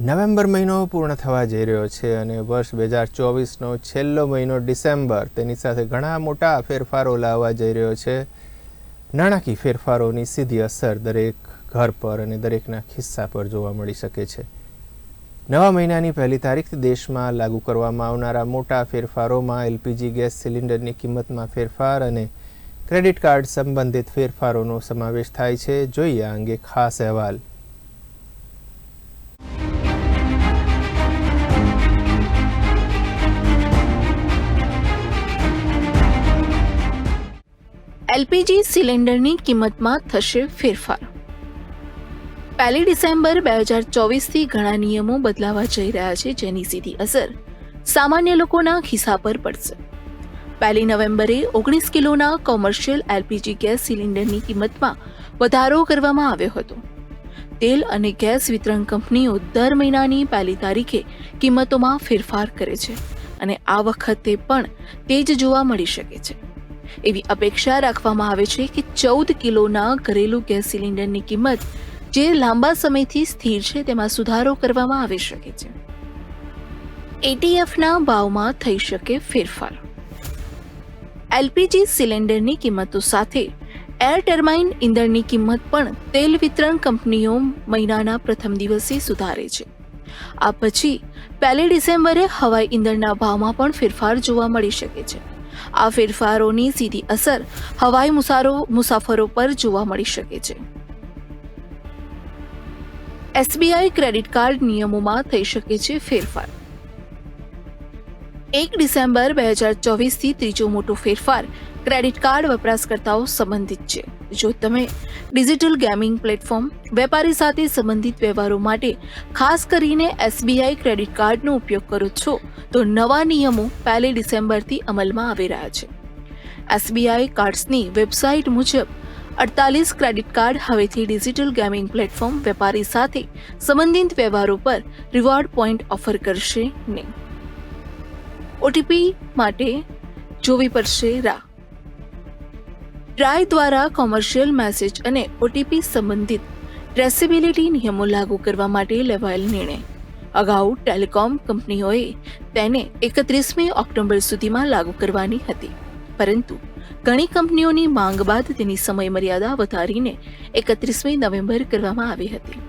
November મહિનો પૂર્ણ થવા જઈ રહ્યો છે અને વર્ષ બે હજાર ચોવીસનો છેલ્લો મહિનો ડિસેમ્બર. તેની સાથે ઘણા મોટા ફેરફારો લાવવા જઈ રહ્યો છે. નાણાકીય ફેરફારોની સીધી અસર દરેક ઘર પર અને દરેકના ખિસ્સા પર જોવા મળી શકે છે. નવા મહિનાની પહેલી તારીખથી દેશમાં લાગુ કરવામાં આવનારા મોટા ફેરફારોમાં એલપીજી ગેસ સિલિન્ડરની કિંમતમાં ફેરફાર અને ક્રેડિટ કાર્ડ સંબંધિત ફેરફારોનો સમાવેશ થાય છે. જોઈએ આ અંગે ખાસ અહેવાલ. એલપીજી સિલિન્ડરની કિંમતમાં થશે ફેરફાર. પહેલી ડિસેમ્બર બે હજાર ચોવીસથી ઘણા નિયમો બદલાવા જઈ રહ્યા છે જેની સીધી અસર સામાન્ય લોકોના ખિસ્સા પર પડશે. પહેલી નવેમ્બરે ઓગણીસ કિલોના કોમર્શિયલ એલપીજી ગેસ સિલિન્ડરની કિંમતમાં વધારો કરવામાં આવ્યો હતો. તેલ અને ગેસ વિતરણ કંપનીઓ દર મહિનાની પહેલી તારીખે કિંમતોમાં ફેરફાર કરે છે અને આ વખતે પણ તે જ જોવા મળી શકે છે. એવી અપેક્ષા રાખવામાં આવે છે કે ચૌદ કિલોના ઘરેલું ગેસ સિલિન્ડરની કિંમત જે લાંબા સમયથી સ્થિર છે તેમાં સુધારો કરવામાં આવી શકે છે. એટીએફના ભાવમાં થઈ શકે ફેરફાર. એલપીજી સિલિન્ડરની કિંમતો સાથે એર ટર્બાઇન ઇંધણની કિંમત પણ તેલ વિતરણ કંપનીઓ મહિનાના પ્રથમ દિવસે સુધારે છે. આ પછી પહેલી ડિસેમ્બરે હવાઈ ઇંધણના ભાવમાં પણ ફેરફાર જોવા મળી શકે છે. આ ફેરફારોની સીધી અસર હવાઈ મુસારો, મુસાફરો પર જોવા મળી શકે છે. એસબીઆઈ ક્રેડિટ કાર્ડ નિયમોમાં થઈ શકે છે ફેરફાર. એક ડિસેમ્બર બે હજાર ચોવીસથી ત્રીજો મોટો ફેરફાર ક્રેડિટ કાર્ડ વપરાશકર્તાઓ સંબંધિત છે. જો તમે ડિજિટલ ગેમિંગ પ્લેટફોર્મ, વેપારી સાથે સંબંધિત વ્યવહારો માટે ખાસ કરીને એસબીઆઈ ક્રેડિટ કાર્ડનો ઉપયોગ કરો છો, તો નવા નિયમો પહેલી ડિસેમ્બરથી અમલમાં આવી રહ્યા છે. એસબીઆઈ કાર્ડ્સની વેબસાઇટ મુજબ, અડતાલીસ ક્રેડિટ કાર્ડ હવેથી ડિજિટલ ગેમિંગ પ્લેટફોર્મ, વેપારી સાથે સંબંધિત વ્યવહારો પર રિવોર્ડ પોઈન્ટ ઓફર કરશે નહીં. ઓટીપી માટે જોવી પડશે રાહ. ટ્રાય દ્વારા કોમર્શિયલ મેસેજ અને ઓટીપી સંબંધિત ટ્રેસેબિલિટી નિયમો લાગુ કરવા માટે લેવાયેલ નિર્ણય. અગાઉ ટેલિકોમ કંપનીઓએ તેને એકત્રીસમી ઓક્ટોબર સુધીમાં લાગુ કરવાની હતી. પરંતુ ઘણી કંપનીઓની માંગ બાદ તેની સમયમર્યાદા વધારીને એકત્રીસમી નવેમ્બર કરવામાં આવી હતી.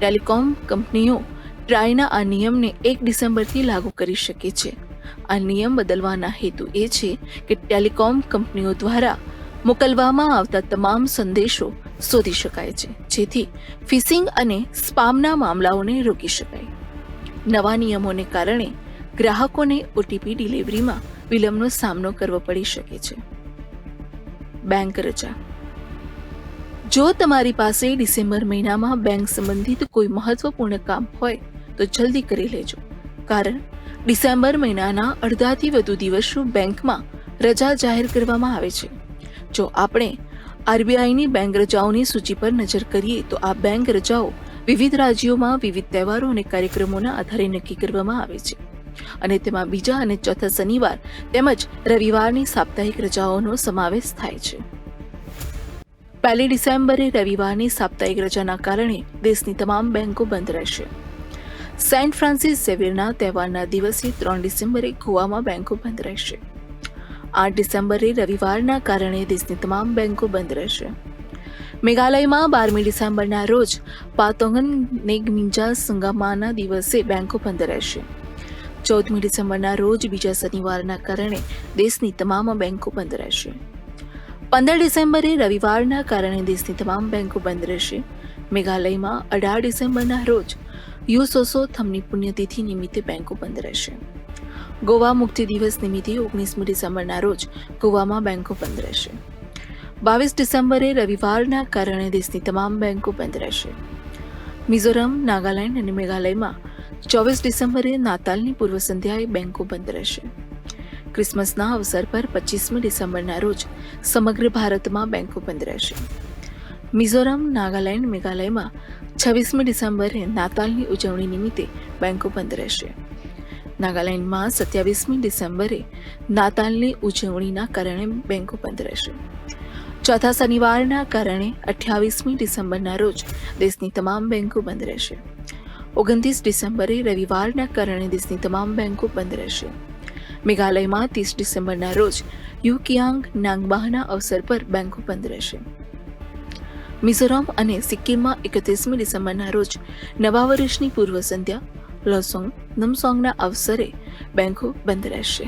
ટેલિકોમ કંપનીઓ ટ્રાયના આ નિયમને એક ડિસેમ્બરથી લાગુ કરી શકે છે. આ નિયમ બદલવાના હેતુ એ છે કે ટેલિકોમ કંપનીઓ દ્વારા મોકલવામાં આવતા તમામ સંદેશો શોધી શકાય છે, જેથી ફિશિંગ અને સ્પામના મામલાઓને રોકી શકાય. નવા નિયમોને કારણે ગ્રાહકોને ઓટીપી ડિલિવરીમાં વિલંબનો સામનો કરવો પડી શકે છે. બેંક રજા. જો તમારી પાસે ડિસેમ્બર મહિનામાં બેંક સંબંધિત કોઈ મહત્વપૂર્ણ કામ હોય, તો જલ્દી કરી લેજો. કારણ, ડિસેમ્બર મહિનાના અડધાથી વધુ દિવસો બેંકમાં રજા જાહેર કરવામાં આવે છે. જો આપણે આરબીઆઈની બેંક રજાઓની સૂચિ પર નજર કરીએ તો આ બેંક રજાઓ વિવિધ રાજ્યોમાં વિવિધ તહેવારો અને કાર્યક્રમોના આધારે નક્કી કરવામાં આવે છે. અને તેમાં બીજા અને ચોથા શનિવાર તેમજ રવિવારની સાપ્તાહિક રજાઓનો સમાવેશ થાય છે. પહેલી ડિસેમ્બરે રવિવારની સાપ્તાહિક રજાના કારણે દેશની તમામ બેંકો બંધ રહેશે. સેન્ટ ફ્રાન્સિસ ઝેવિયરના તહેવારના દિવસે ત્રણ ડિસેમ્બરે ગોવામાં બેંકો બંધ રહેશે. આઠ ડિસેમ્બરે રવિવારના કારણે દેશની તમામ બેંકો બંધ રહેશે. મેઘાલયમાં બારમી ડિસેમ્બરના રોજ પાતોંગન નેગમિંજા સંગમાના દિવસે બેંકો બંધ રહેશે. ચૌદમી ડિસેમ્બરના રોજ બીજા શનિવારના કારણે દેશની તમામ બેંકો બંધ રહેશે. પંદર ડિસેમ્બરે રવિવારના કારણે દેશની તમામ બેંકો બંધ રહેશે. મેઘાલયમાં અઢાર ડિસેમ્બરના રોજ યુસોસો થમની પુણ્યતિથિ નિમિત્તે બેંકો બંધ રહેશે. ગોવા મુક્તિ દિવસ નિમિત્તે ઓગણીસમી ડિસેમ્બરના રોજ ગોવામાં બેન્કો બંધ રહેશે. બાવીસ ડિસેમ્બરે રવિવારના કારણે દેશની તમામ બેન્કો બંધ રહેશે. મિઝોરમ, નાગાલેન્ડ અને મેઘાલયમાં ચોવીસ ડિસેમ્બરે નાતાલની પૂર્વ સંધ્યાએ બેન્કો બંધ રહેશે. ક્રિસમસના અવસર પર પચીસમી ડિસેમ્બરના રોજ સમગ્ર ભારતમાં બેન્કો બંધ રહેશે. મિઝોરમ, નાગાલેન્ડ, મેઘાલયમાં છવ્વીસમી ડિસેમ્બરે નાતાલની ઉજવણી નિમિત્તે બેન્કો બંધ રહેશે. નાગાલેન્ડમાં સત્યાવીસમી ડિસેમ્બરે નાતાલની ઉજવણીના કારણે બેંકો બંધ રહેશે. ચોથા શનિવારના કારણે અઠ્યાવીસમી ડિસેમ્બરના રોજ દેશની તમામ બેંકો બંધ રહેશે. ઓગણત્રીસ ડિસેમ્બરે રવિવારના કારણે દેશની તમામ બેંકો બંધ રહેશે. મેઘાલયમાં ત્રીસ ડિસેમ્બરના રોજ યુકિયાંગ નાંગબાહના અવસર પર બેંકો બંધ રહેશે. મિઝોરમ અને સિક્કિમમાં એકત્રીસમી ડિસેમ્બરના રોજ નવા વર્ષની પૂર્વ સંધ્યા લોસોંગ નમસોંગના અવસરે બેંકો બંધ રહેશે